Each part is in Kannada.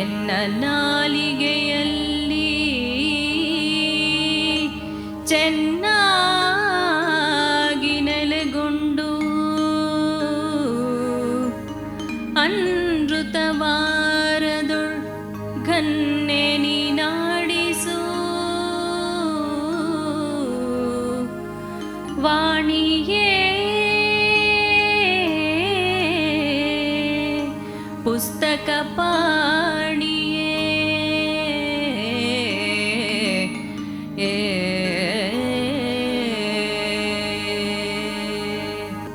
ಎನ್ನ ನಾಲಿಗೆಯಲ್ಲಿ ಚೆನ್ನಾಗಿ ನೆಲೆಗೊಂಡು ಅನೃತವಾರದೊಳ್ ಘನ್ನೆ ನೀನಾಡಿಸು ವಾಣಿಯೇ ಪುಸ್ತಕ ಪಾ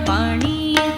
पाणि